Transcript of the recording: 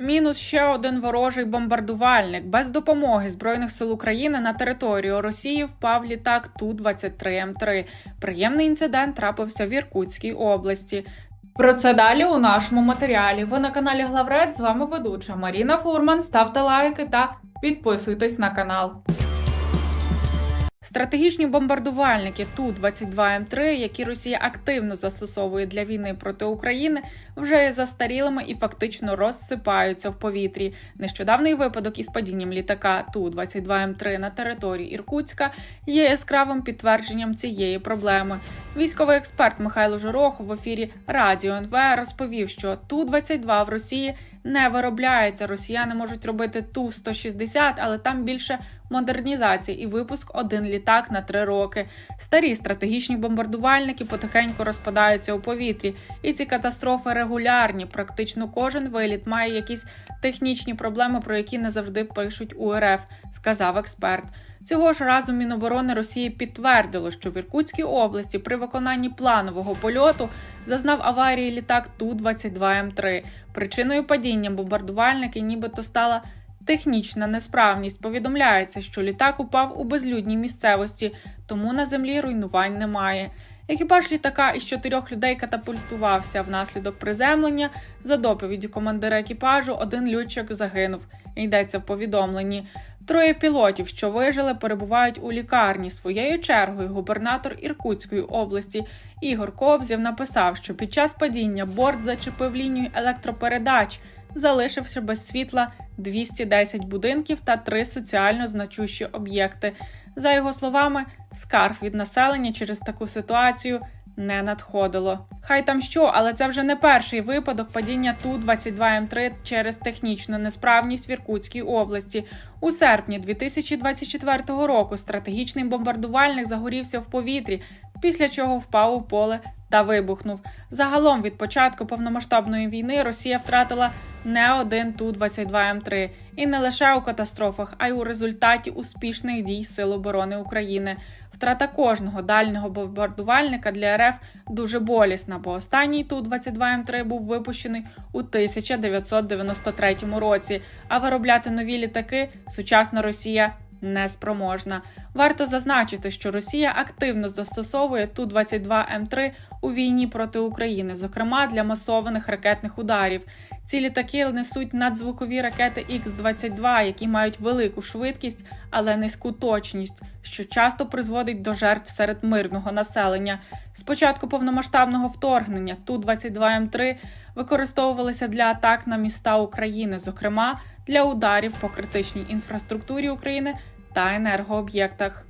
Мінус ще один ворожий бомбардувальник. Без допомоги збройних сил України на територію Росії впав літак ту 23 м 3 Приємний інцидент трапився в Іркутській області. Про це далі у нашому матеріалі. Ви на каналі Главред. З вами ведуча Маріна Фурман. Ставте лайки та підписуйтесь на канал. Стратегічні бомбардувальники Ту-22М3, які Росія активно застосовує для війни проти України, вже є застарілими і фактично розсипаються в повітрі. Нещодавний випадок із падінням літака Ту-22М3 на території Іркутська є яскравим підтвердженням цієї проблеми. Військовий експерт Михайло Жорох в ефірі Радіо НВ розповів, що Ту-22 в Росії не виробляється. Росіяни можуть робити Ту-160, але там більше модернізації і випуск один літак на три роки. Старі стратегічні бомбардувальники потихеньку розпадаються у повітрі, і ці катастрофи регулярні. Практично кожен виліт має якісь технічні проблеми, про які не завжди пишуть у РФ, сказав експерт. Цього ж разу Міноборони Росії підтвердило, що в Іркутській області при виконанні планового польоту зазнав аварії літак Ту-22М3. Причиною падіння бомбардувальники нібито стала технічна несправність. Повідомляється, що літак упав у безлюдній місцевості, тому на землі руйнувань немає. Екіпаж літака із чотирьох людей катапультувався внаслідок приземлення. За доповіддю командира екіпажу, один льотчик загинув. Йдеться в повідомленні. Троє пілотів, що вижили, перебувають у лікарні. Своєю чергою губернатор Іркутської області Ігор Кобзів написав, що під час падіння борт зачепив лінію електропередач, залишився без світла 210 будинків та три соціально значущі об'єкти. За його словами, скарг від населення через таку ситуацію не надходило. Хай там що, але це вже не перший випадок падіння Ту-22М3 через технічну несправність в Іркутській області. У серпні 2024 року стратегічний бомбардувальник загорівся в повітрі, після чого впав у поле та вибухнув. Загалом від початку повномасштабної війни Росія втратила не один Ту-22М3. І не лише у катастрофах, а й у результаті успішних дій Сил оборони України. Втрата кожного дальнього бомбардувальника для РФ дуже болісна, бо останній Ту-22М3 був випущений у 1993 році. А виробляти нові літаки сучасна Росія не спроможна. Варто зазначити, що Росія активно застосовує Ту-22М3 у війні проти України, зокрема для масованих ракетних ударів. Ці літаки несуть надзвукові ракети Х-22, які мають велику швидкість, але низьку точність, що часто призводить до жертв серед мирного населення. З початку повномасштабного вторгнення Ту-22М3 використовувалися для атак на міста України, зокрема для ударів по критичній інфраструктурі України та енергооб'єктах.